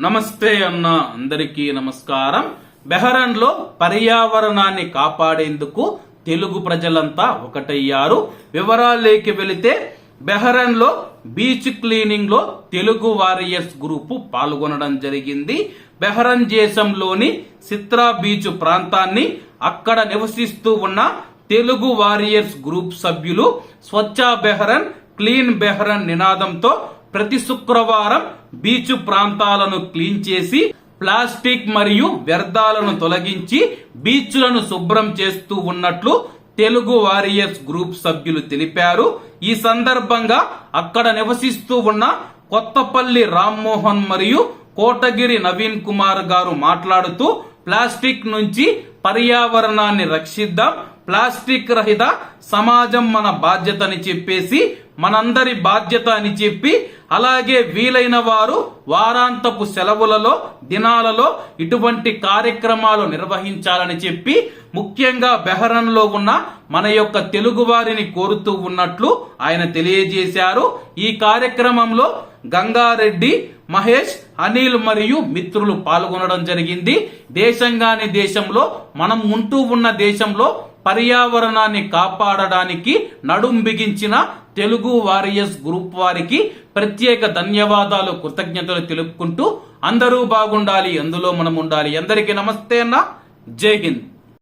నమస్తే అన్న అందరికీ నమస్కారం. బెహరన్లో పర్యావరణాన్ని కాపాడేందుకు తెలుగు ప్రజలంతా ఒకటయ్యారు. వివరాలేకి వెళితే బెహరన్లో బీచ్ క్లీనింగ్లో తెలుగు వారియర్స్ గ్రూపు పాల్గొనడం జరిగింది. బెహరన్ దేశంలోని సిత్రా బీచ్ ప్రాంతాన్ని అక్కడ నివసిస్తూ ఉన్న తెలుగు వారియర్స్ గ్రూప్ సభ్యులు స్వచ్ఛ బెహరన్ క్లీన్ బెహరన్ నినాదంతో ప్రతి శుక్రవారం బీచ్ ప్రాంతాలను క్లీన్ చేసి ప్లాస్టిక్ మరియు వ్యర్థాలను తొలగించి బీచ్లను శుభ్రం చేస్తూ ఉన్నట్లు తెలుగు వారియర్స్ గ్రూప్ సభ్యులు తెలిపారు. ఈ సందర్భంగా అక్కడ నివసిస్తూ ఉన్న కొత్తపల్లి రామ్మోహన్ మరియు కోటగిరి నవీన్ కుమార్ గారు మాట్లాడుతూ ప్లాస్టిక్ నుంచి పర్యావరణాన్ని రక్షిద్దాం ప్లాస్టిక్ రహిత సమాజం మన బాధ్యత అని చెప్పేసి మనందరి బాధ్యత అని చెప్పి అలాగే వీలైన వారు వారాంతపు సెలవులలో దినాలలో ఇటువంటి కార్యక్రమాలు నిర్వహించాలని చెప్పి ముఖ్యంగా బెహరన్లో ఉన్న మన యొక్క తెలుగు వారిని కోరుతూ ఉన్నట్లు ఆయన తెలియజేశారు. ఈ కార్యక్రమంలో గంగారెడ్డి మహేష్ అనిల్ మరియు మిత్రులు పాల్గొనడం జరిగింది. దేశంగాని దేశంలో మనం ఉంటూ ఉన్న దేశంలో పర్యావరణాన్ని కాపాడడానికి నడుం బిగించిన తెలుగు వారియర్స్ గ్రూప్ వారికి ప్రత్యేక ధన్యవాదాలు కృతజ్ఞతలు తెలుపుకుంటూ అందరూ బాగుండాలి అందులో మనం ఉండాలి. అందరికీ నమస్తే అన్న. జై హింద్.